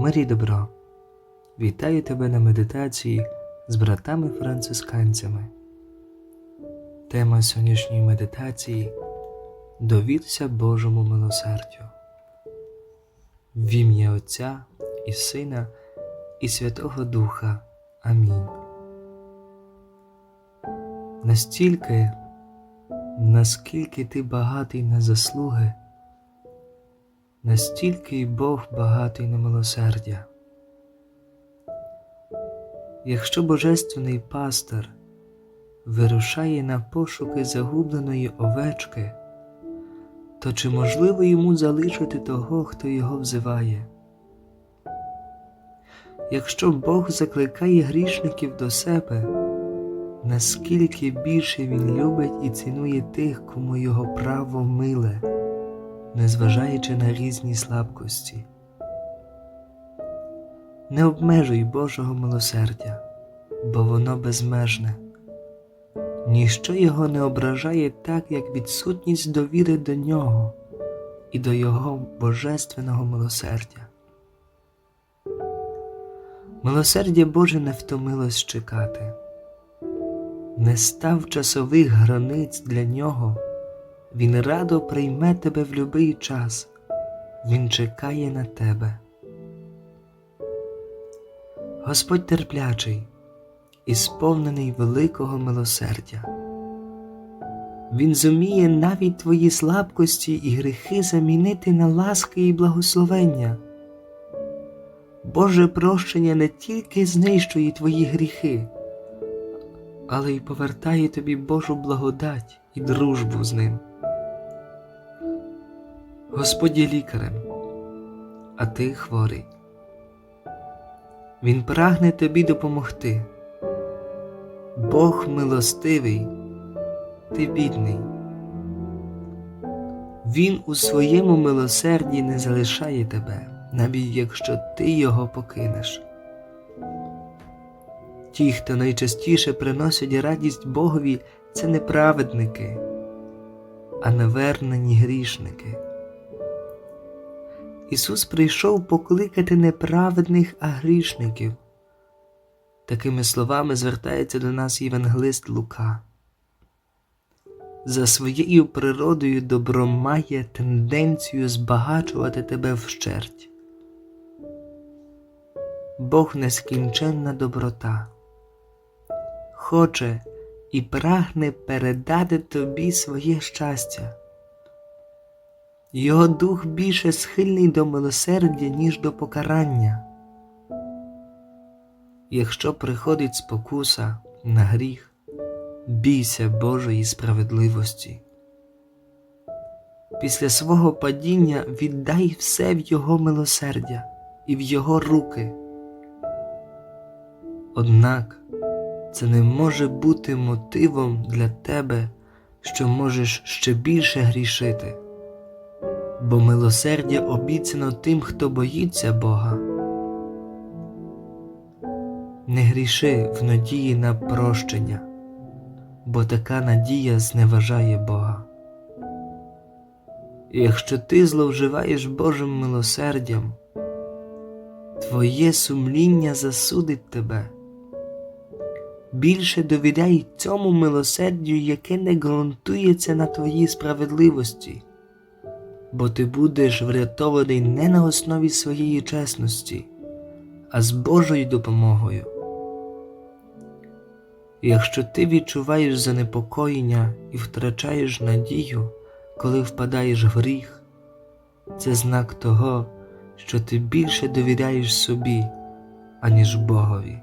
Мирі добро, вітаю тебе на медитації з братами-францисканцями. Тема сьогоднішньої медитації Довірся Божому милосердю. В ім'я Отця і Сина і Святого Духа. Амінь. Настільки, наскільки ти багатий на заслуги, настільки й Бог багатий на милосердя. Якщо Божественний пастир вирушає на пошуки загубленої овечки, то чи можливо йому залишити того, хто його взиває? Якщо Бог закликає грішників до себе, наскільки більше Він любить і цінує тих, кому його право миле, незважаючи на різні слабкості. Не обмежуй Божого милосердя, бо воно безмежне. Ніщо його не ображає так, як відсутність довіри до нього і до Його божественного милосердя. Милосердя Боже не втомилось чекати, не став часових границь для нього, Він радо прийме тебе в любий час, Він чекає на тебе. Господь терплячий і сповнений великого милосердя. Він зуміє навіть твої слабкості і гріхи замінити на ласки і благословення. Боже прощення не тільки знищує твої гріхи, але й повертає тобі Божу благодать і дружбу з ним. Господь є лікарем, а ти хворий. Він прагне тобі допомогти. Бог милостивий, ти бідний. Він у своєму милосерді не залишає тебе, навіть якщо ти його покинеш. Ті, хто найчастіше приносять радість Богові, це не праведники, а навернені грішники. Ісус прийшов покликати не праведних, а грішників. Такими словами звертається до нас євангелист Лука. За своєю природою добро має тенденцію збагачувати тебе вщерть. Бог нескінченна доброта, хоче і прагне передати тобі своє щастя. Його дух більше схильний до милосердя, ніж до покарання. Якщо приходить спокуса на гріх, бійся Божої справедливості. Після свого падіння віддай все в Його милосердя і в Його руки. Однак це не може бути мотивом для тебе, що можеш ще більше грішити, бо милосердя обіцяно тим, хто боїться Бога. Не гріши в надії на прощення, бо така надія зневажає Бога. Якщо ти зловживаєш Божим милосердям, твоє сумління засудить тебе. Більше довіряй цьому милосердю, яке не ґрунтується на твоїй справедливості, бо ти будеш врятований не на основі своєї чесності, а з Божою допомогою. Якщо ти відчуваєш занепокоєння і втрачаєш надію, коли впадаєш в гріх, це знак того, що ти більше довіряєш собі, аніж Богові.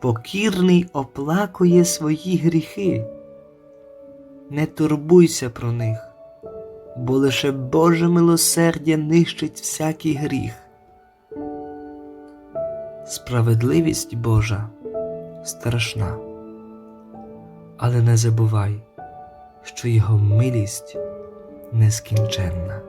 Покірний оплакує свої гріхи, не турбуйся про них, бо лише Боже милосердя нищить всякий гріх. Справедливість Божа страшна, але не забувай, що Його милість нескінченна.